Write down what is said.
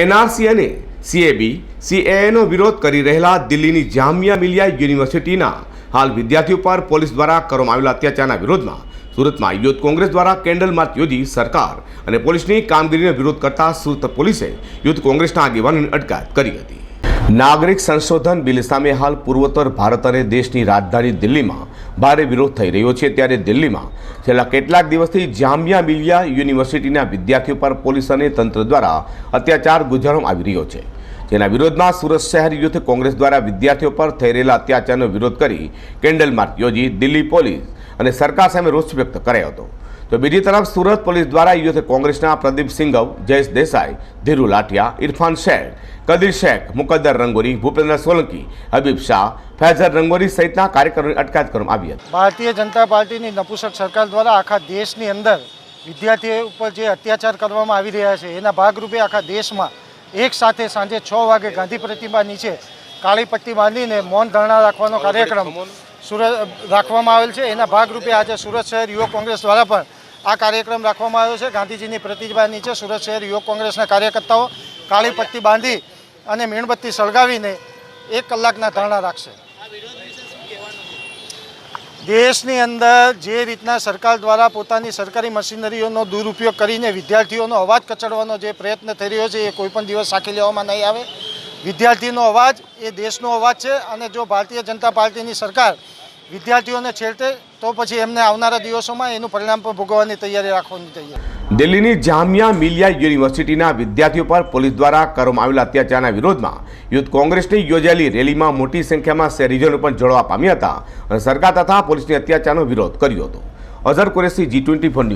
NRC અને સીએબી, સીએએનો વિરોધ કરી રહેલા દિલ્હીની જામિયા મિલિયા યુનિવર્સિટીના હાલ વિદ્યાર્થીઓ પર પોલીસ દ્વારા કરવામાં આવેલા અત્યાચારના વિરોધમાં સુરતમાં યુથ કોંગ્રેસ દ્વારા કેન્ડલ માર્ચ યોજી સરકાર અને પોલીસની કામગીરીનો વિરોધ કરતા સુરત પોલીસે યુથ કોંગ્રેસના આગેવાનોની અટકાયત કરી હતી. નાગરિક સંશોધન બિલ સામે હાલ પૂર્વોત્તર ભારત અને દેશની રાજધાની દિલ્હીમાં ભારે વિરોધ થઈ રહ્યો છે. ત્યારે દિલ્હીમાં છેલ્લા કેટલાક દિવસથી જામિયા મિલિયા યુનિવર્સિટીના વિદ્યાર્થીઓ પર પોલીસ અને તંત્ર દ્વારા અત્યાચાર ગુજારવામાં આવી રહ્યો છે. જેના વિરોધમાં સુરત શહેર યુથ કોંગ્રેસ દ્વારા વિદ્યાર્થીઓ પર થઈ રહેલા અત્યાચારનો વિરોધ કરી કેન્ડલ માર્ચ યોજી દિલ્હી પોલીસ અને સરકાર સામે રોષ વ્યક્ત કરાયો હતો. તો બીજી તરફ સુરત પોલીસ દ્વારા યુથ કોંગ્રેસના પ્રદીપ સિંઘવ, જયેશ દેસાઈ, ધીરુ લાઠિયા, ઇરફાન શેખ, કદીર શેખ, મુકદ્દર રંગોરી, ભૂપેન્દ્ર સોલંકી, હબીબ શાહ ફૈઝર રંગોરી સહિતના કાર્યકરોની અટકાયત કરવામાં આવી હતી. ભારતીય જનતા પાર્ટીની નપુસક સરકાર દ્વારા આખા દેશની અંદર વિદ્યાર્થીઓ ઉપર જે અત્યાચાર કરવામાં આવી રહ્યા છે, એના ભાગરૂપે આખા દેશમાં એક સાથે સાંજે છ વાગે ગાંધી પ્રતિમા નીચે કાળી પટ્ટી બાંધીને મૌન ધરણા રાખવાનો કાર્યક્રમ સુરત રાખવામાં આવેલ છે. એના ભાગરૂપે આજે સુરત શહેર યુવક કોંગ્રેસ દ્વારા પણ આ કાર્યક્રમ રાખવામાં આવ્યો છે. ગાંધીજીની પ્રતિમા નીચે સુરત શહેર યુવક કોંગ્રેસના કાર્યકર્તાઓ કાળી પટ્ટી બાંધી અને મીણબત્તી સળગાવીને એક કલાકના ધરણા રાખશે. દેશની અંદર જે રીતના સરકાર દ્વારા પોતાની સરકારી મશીનરીઓનો દુરુપયોગ કરીને વિદ્યાર્થીઓનો અવાજ કચડવાનો જે પ્રયત્ન થઈ રહ્યો છે, એ કોઈપણ દિવસ સાખી લેવામાં નહીં આવે. વિદ્યાર્થીનો અવાજ એ દેશનો અવાજ છે અને જો ભારતીય જનતા પાર્ટીની સરકાર વિદ્યાર્થીઓને છેડતે તો પછી એમને આવનારા દિવસોમાં એનું પરિણામ પણ ભોગવવાની તૈયારી રાખવાની તૈયારી. દિલ્હીની જામિયા મિલિયા યુનિવર્સિટીના વિદ્યાર્થીઓ પર પોલીસ દ્વારા કરવામાં આવેલા અત્યાચારના વિરોધમાં યુથ કોંગ્રેસની યોજાયેલી રેલીમાં મોટી સંખ્યામાં શહેરીજનો પણ જોડવા પામ્યા હતા અને સરકાર તથા પોલીસની અત્યાચારનો વિરોધ કર્યો હતો. Azhar Qureshi ji twenty four